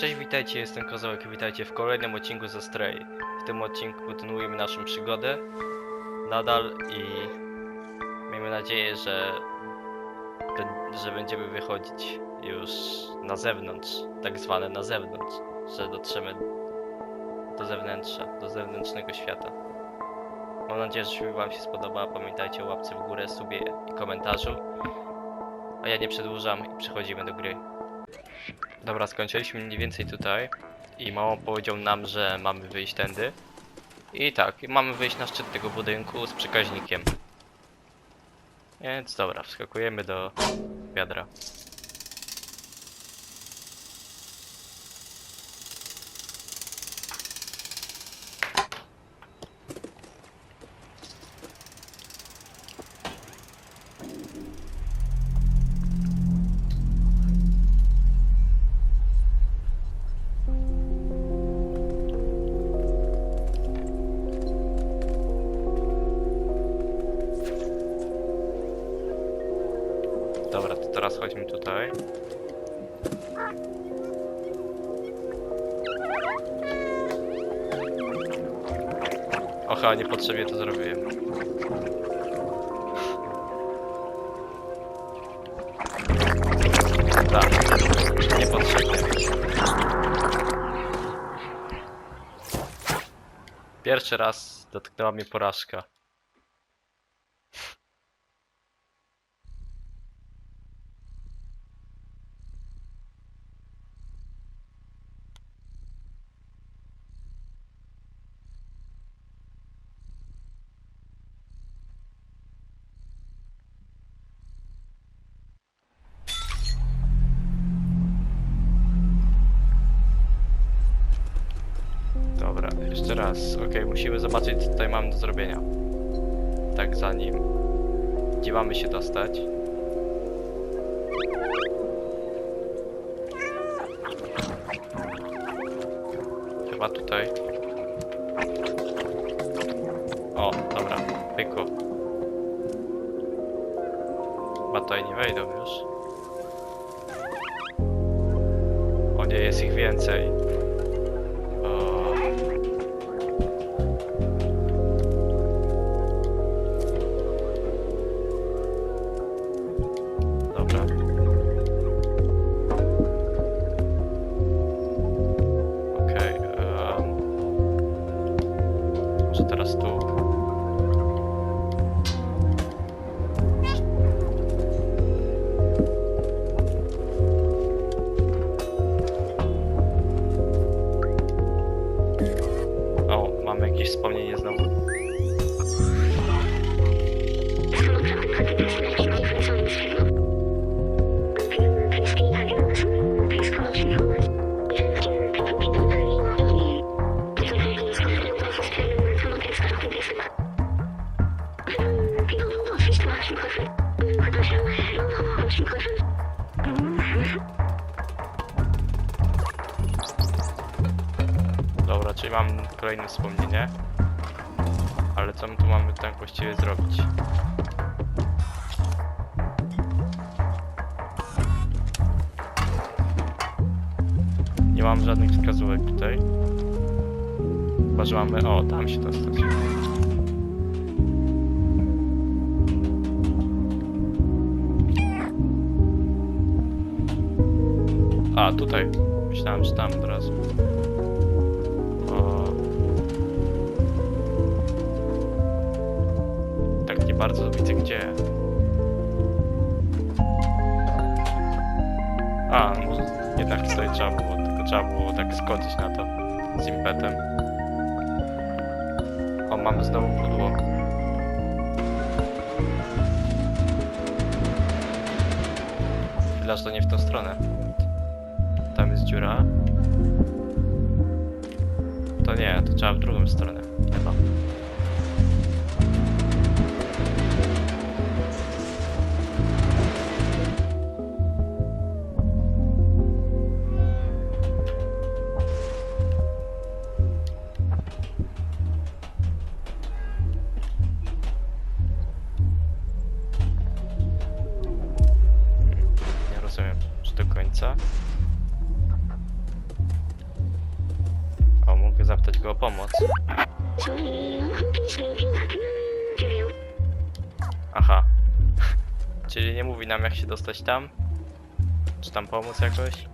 Cześć, witajcie, jestem Koziołek i witajcie w kolejnym odcinku ze Stray. W tym odcinku kontynuujemy naszą przygodę nadal i miejmy nadzieję, że, że będziemy wychodzić już na zewnątrz, tak zwane na zewnątrz, że dotrzemy do zewnętrza, do zewnętrznego świata. Mam nadzieję, że wam się spodoba, pamiętajcie o łapce w górę, subie i komentarzu. A ja nie przedłużam i przechodzimy do gry. Dobra, skończyliśmy mniej więcej tutaj i mało powiedział nam, że mamy wyjść tędy. I tak, mamy wyjść na szczyt tego budynku z przekaźnikiem. Więc dobra, wskakujemy do wiadra. Chodźmy tutaj. Oha, niepotrzebnie to zrobiłem. Tak, niepotrzebnie. Pierwszy raz dotknęła mnie porażka. Mamy się dostać? Chyba tutaj. O, dobra, pyku. Chyba tutaj nie wejdą już. O nie, jest ich więcej. Wspomnienie. Ale co my tu mamy tak właściwie zrobić? Nie mam żadnych wskazówek tutaj. Chyba, że mamy... O, tam się dostać. A, tutaj. Myślałem, że tam od razu. O. bardzo widzę gdzie. A, może jednak tutaj trzeba było, tylko trzeba było tak skoczyć na to z impetem. O, mamy znowu pudło. To nie w tą stronę. Tam jest dziura. To nie, to trzeba w drugą stronę. Chyba. Rozumiem, czy do końca. go o pomoc. Aha. Czyli nie mówi nam jak się dostać tam? Czy tam pomóc jakoś?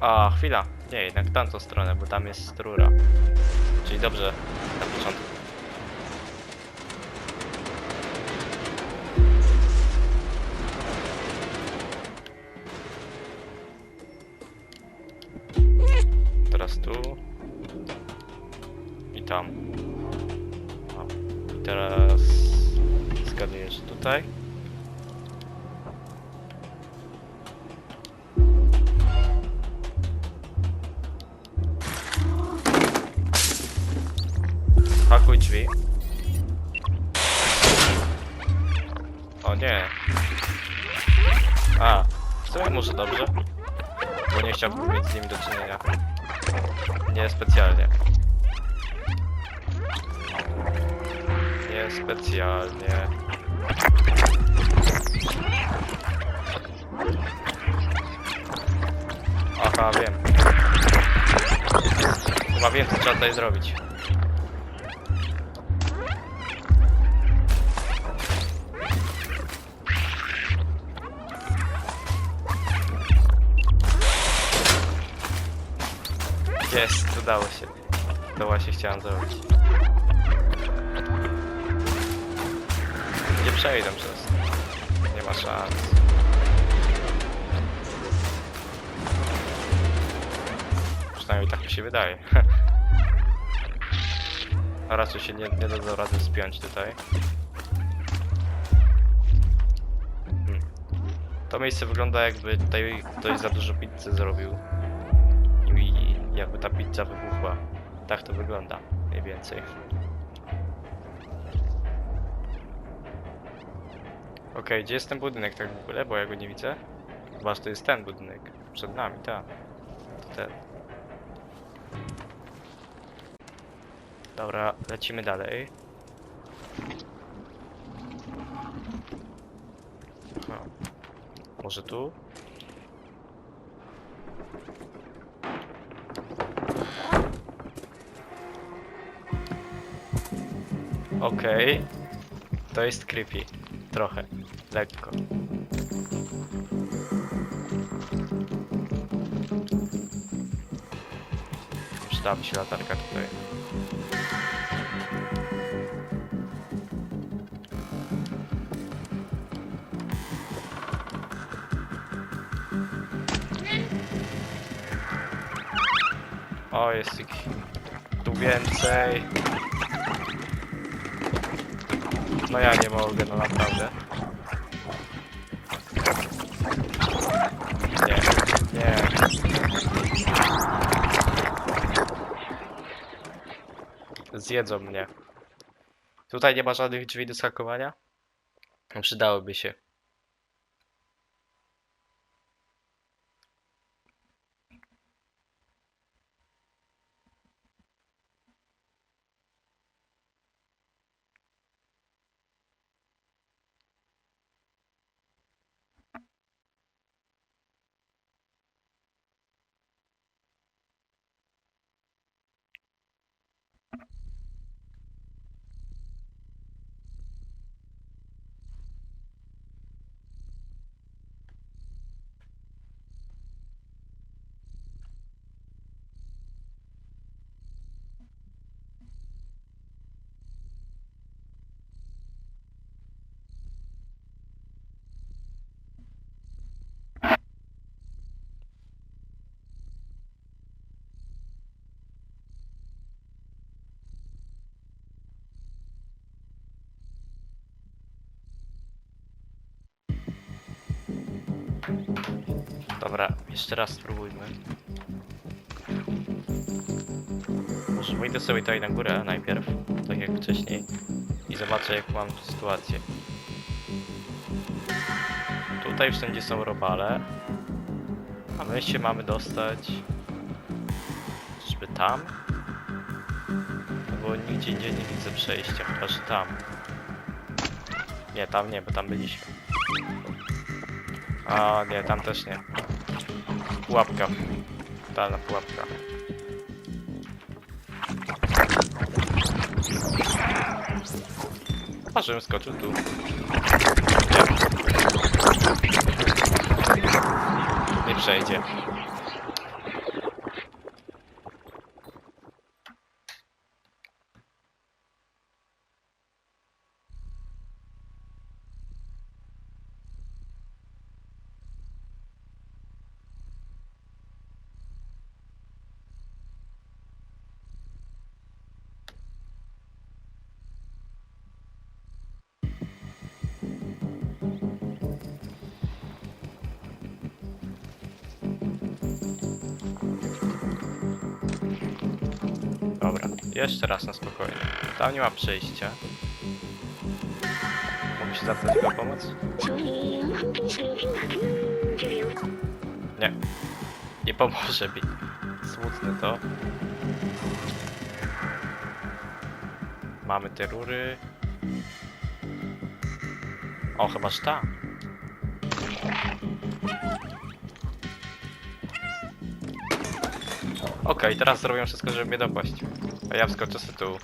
A, chwila. Nie, jednak tamtą stronę, bo tam jest rura. Czyli dobrze, tam. O. I teraz zgadujesz tutaj. Hakuj drzwi. O nie. A, w sumie może dobrze. Bo nie chciałbym mieć z nim do czynienia. Nie specjalnie. Specjalnie. Aha, wiem. Chyba wiem, co trzeba tutaj zrobić. Jest, udało się. To właśnie chciałem zrobić. Przejdę przez. Nie ma szans. Przynajmniej tak mi się wydaje. A raczej się nie, nie dadzą rady spiąć tutaj. Hmm. To miejsce wygląda jakby tutaj ktoś za dużo pizzy zrobił i jakby ta pizza wybuchła. Tak to wygląda, mniej więcej. Okej, gdzie jest ten budynek tak w ogóle, bo ja go nie widzę? Chyba, że to jest ten budynek. Przed nami, tak. To ten. Dobra, lecimy dalej. No. Może tu? Okej. To jest creepy. Trochę. Lekko. Przydałaby się latarka tutaj. O, jest ich tu więcej. No ja nie mogę, no naprawdę. Nie, nie. Zjedzą mnie. Tutaj nie ma żadnych drzwi do skakowania? Przydałoby się. Dobra, jeszcze raz spróbujmy. Może wyjdę sobie tutaj na górę najpierw, tak jak wcześniej, i zobaczę jak mam sytuację. Tutaj wszędzie są robale, a my się mamy dostać... Czyżby tam? Bo nigdzie indziej nie widzę przejścia, chyba że tam. Nie, tam nie, bo tam byliśmy. A nie, tam też nie. Pułapka. Totalna pułapka. A żebym skoczył tu. Nie. Nie przejdzie. Dobra, jeszcze raz na spokojnie. Tam nie ma przejścia. Mogę się zapytać go o pomoc? Nie. Nie pomoże mi. Smutne to. Mamy te rury. O, chyba szta. Okej, teraz zrobię wszystko, żeby mnie dopaść. A ja wskoczę sobie tu.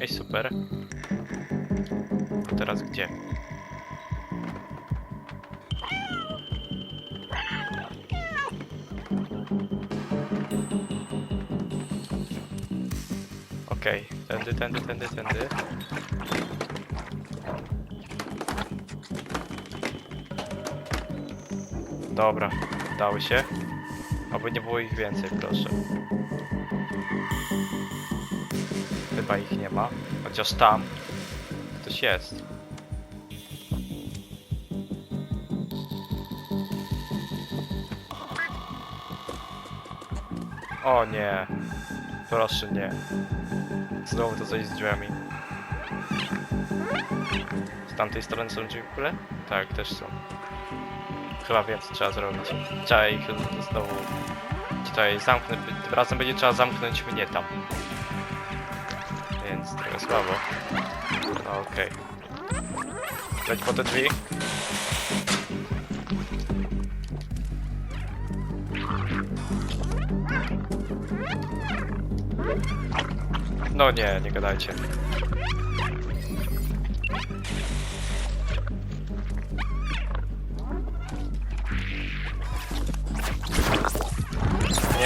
Ej, super. Teraz gdzie? Okej, tędy, tędy, tędy, tędy. Dobra, dały się. Oby nie było ich więcej, proszę. Chyba ich nie ma. Chociaż tam ktoś jest. O nie. Proszę nie. Znowu to coś z drzwiami. Z tamtej strony są drzwi w ogóle? Tak, też są. Chyba co trzeba zrobić. Trzeba ich znowu tutaj zamknąć. Tym razem będzie trzeba zamknąć mnie tam. Więc trochę słabo. No okej. Leć po te drzwi. No nie, nie gadajcie.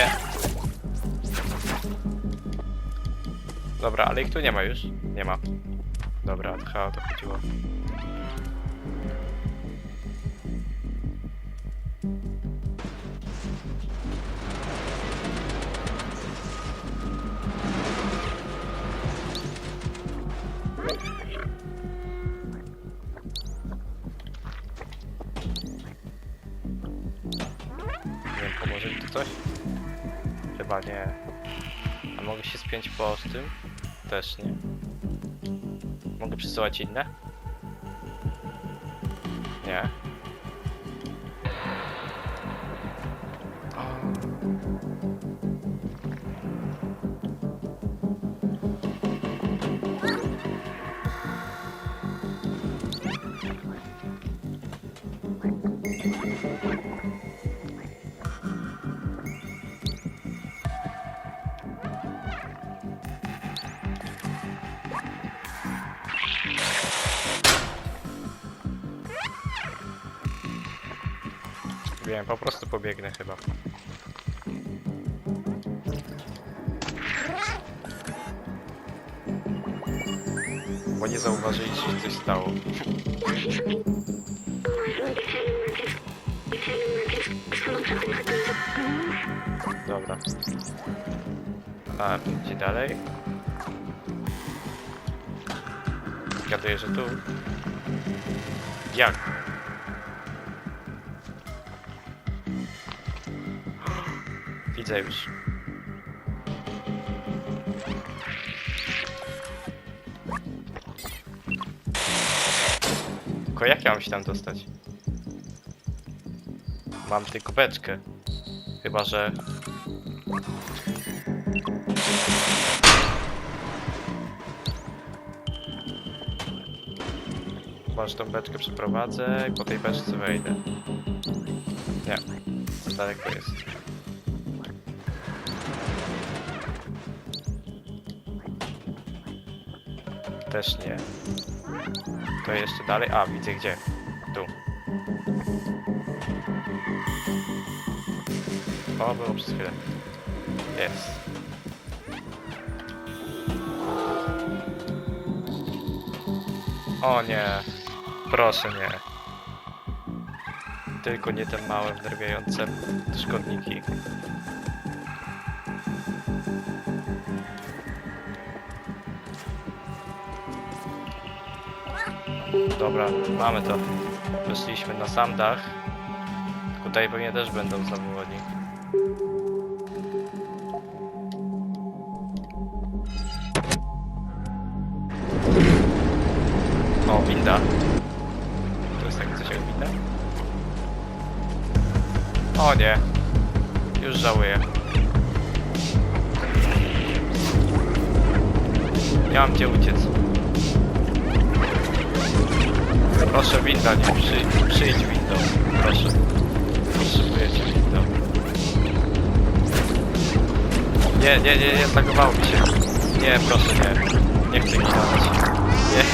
Nie. Dobra, ale ich tu nie ma już. Nie ma. Dobra, to chyba o to chodziło. Też nie. Mogę przesyłać inne? Nie. Wiem, po prostu pobiegnę chyba. Bo nie zauważyli, że się coś stało. Dobra. A, gdzie dalej? Zgaduję, że tu. Jak? Widzę już. Tylko jak ja mam się tam dostać? Mam tylko beczkę. Chyba, że... Chyba, że tą beczkę przeprowadzę i po tej beczce wejdę. Nie. Za daleko jest. Też nie. To jeszcze dalej. A, widzę gdzie. Tu. O, było przez chwilę. Jest. O nie. Proszę nie. Tylko nie te małe, wnerwiające szkodniki. Dobra, mamy to. Weszliśmy na sam dach. Tutaj pewnie też będą zawodni. O, winda. To jest takie coś jak winda? O nie. Już żałuję. Nie mam gdzie uciec. Proszę winda, nie przy, przyjdź windą. Proszę. Potrzebuję cię windą. Nie, nie, nie, nie, zagowało mi się. Nie, proszę nie. Nie chcę ginąć. Nie.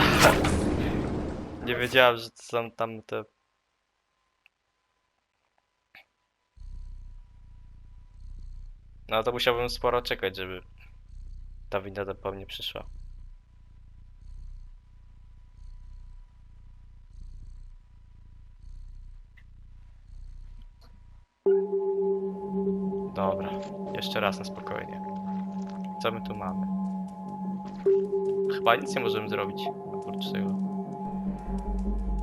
Nie wiedziałem, że są tam te... No to musiałbym sporo czekać, żeby ta winda po mnie przyszła. Dobra, jeszcze raz na spokojnie. Co my tu mamy? Chyba nic nie możemy zrobić oprócz tego.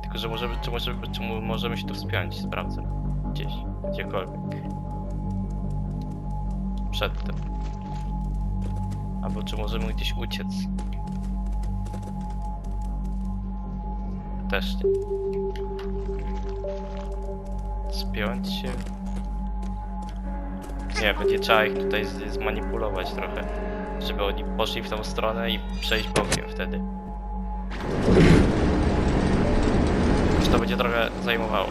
Tylko, że możemy, czy możemy, czy mo- możemy się tu wspiąć, sprawdzę. Gdzieś, gdziekolwiek. Przedtem. Albo czy możemy gdzieś uciec. Też nie. Spiąć się. Nie, będzie trzeba ich tutaj z- zmanipulować trochę. Żeby oni poszli w tą stronę i przejść bokiem wtedy. Już to będzie trochę zajmowało.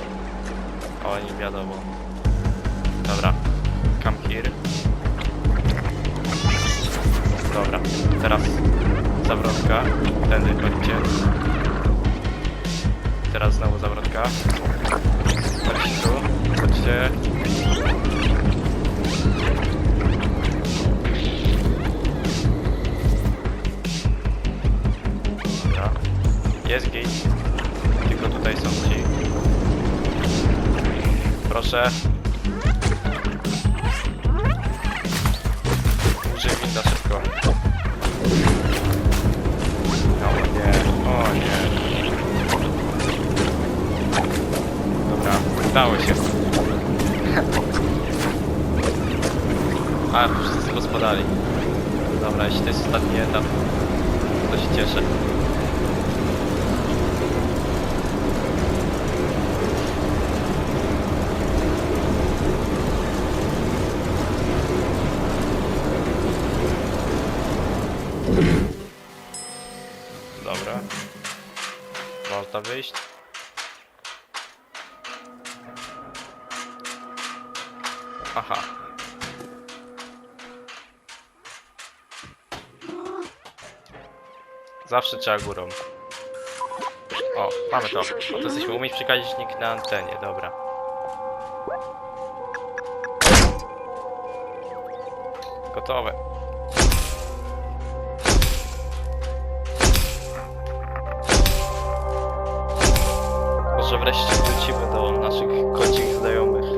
O, nie wiadomo. Dobra. Come here. Dobra. Teraz zawrotka. Tędy chodźcie. Teraz znowu zawrotka. Chodźcie tu. Chodźcie. Jest gate. Tylko tutaj są ci. Proszę. Użyj winda szybko. O nie, o nie. Dobra, udało się. A, wszyscy gospodali. Dobra, jeśli to jest ostatni etap, to się cieszę. Wyjść. Aha. Zawsze trzeba górą. O, mamy to. Oto jesteśmy umieć przekaźnik na antenie, dobra. Gotowe. Może wreszcie wrócimy do naszych kocich znajomych.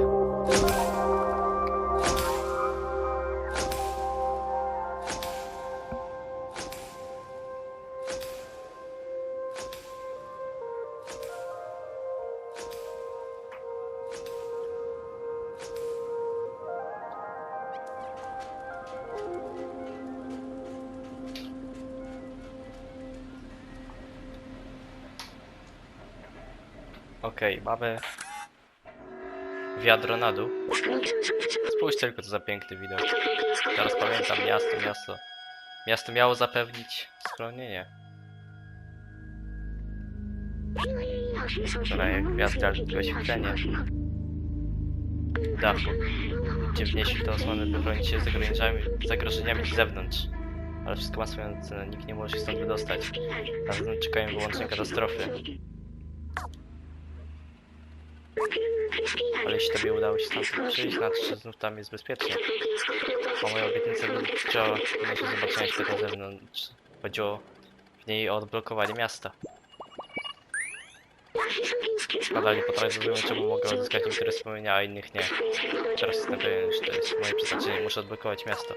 Okej, mamy wiadro na dół. Spójrz tylko co za piękny widok. Teraz pamiętam miasto, miasto. Miasto miało zapewnić schronienie. Daje gwiazda tylko świecenie. Dachu. Gdzie wnieśli to osłonę, by bronić się zagrożeniami, zagrożeniami z zewnątrz. Ale wszystko ma swoją cenę, nikt nie może się stąd wydostać. Na zewnątrz czekają wyłącznie katastrofy. Ale jeśli tobie udało się stąd przyjść, znaczy, że znów tam jest bezpiecznie. A moja obietnica dotyczyła naszego zobaczenia świata zewnątrz. Chodziło w niej o odblokowanie miasta. Nadal nie potrafię czemu mogę odzyskać niektóre wspomnienia, a innych nie. Teraz jestem pewien, że to jest moje przeznaczenie. Muszę odblokować miasto.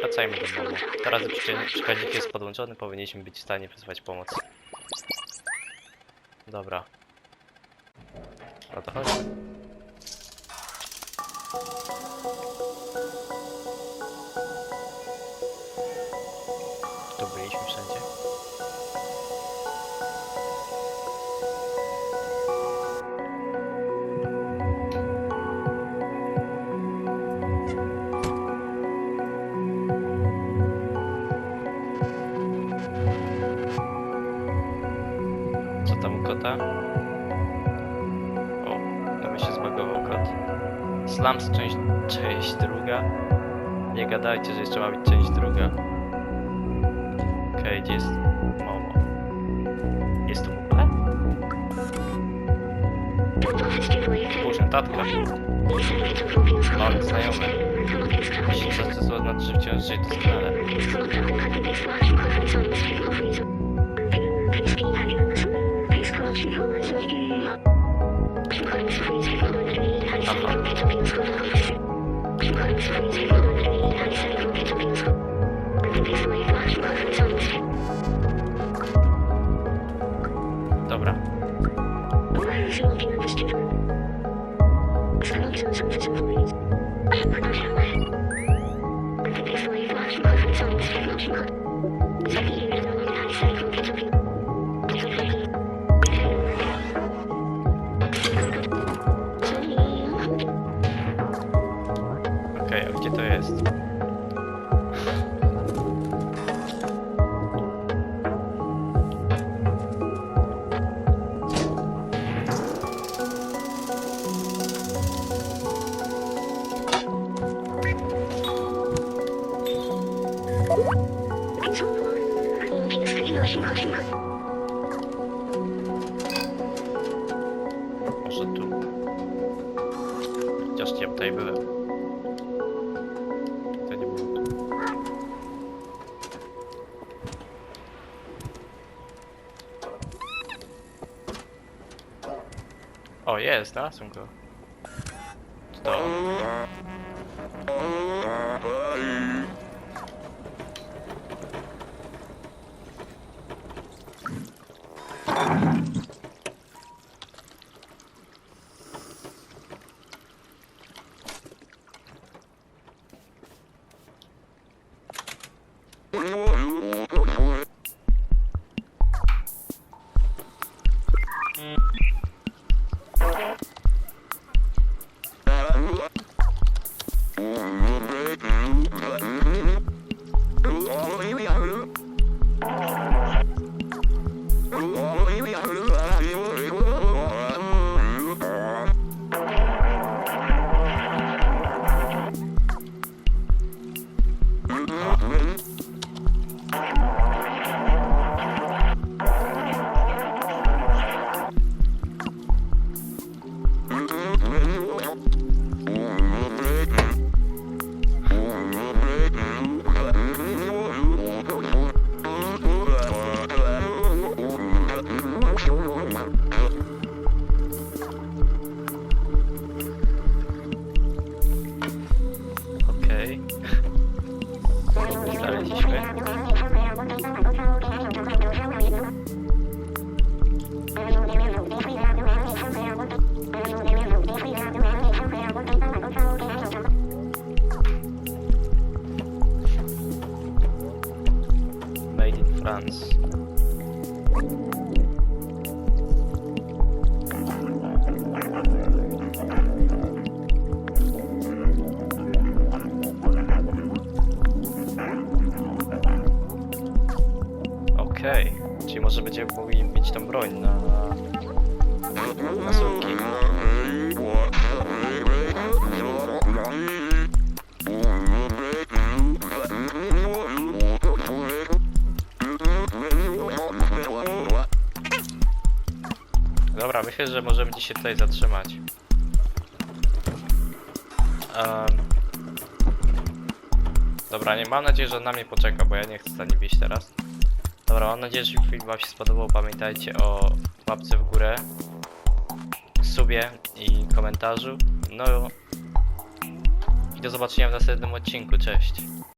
Wracajmy do domu. Teraz, przekaźnik jest podłączony, powinniśmy być w stanie wezwać pomoc. Dobra. No to chodź. Tu Slums część, część druga. Nie gadajcie, że jeszcze ma być część druga. Okej, gdzie jest Momo? Jest tu ogóle? Boże, tatka. Mamy znajomy. Jeśli coś to znaczy, że wciąż żyje doskonale. Jest, znalazłem go. To. Czyli może będziemy mogli mieć tą broń na... na słupki. Dobra, myślę, że możemy dziś się tutaj zatrzymać. Em, Dobra, nie mam nadzieję, że na mnie poczeka, bo ja nie chcę za nim iść teraz. Dobra, mam nadzieję, że film wam się spodobał. Pamiętajcie o łapce w górę, subie i komentarzu. No i do zobaczenia w następnym odcinku. Cześć.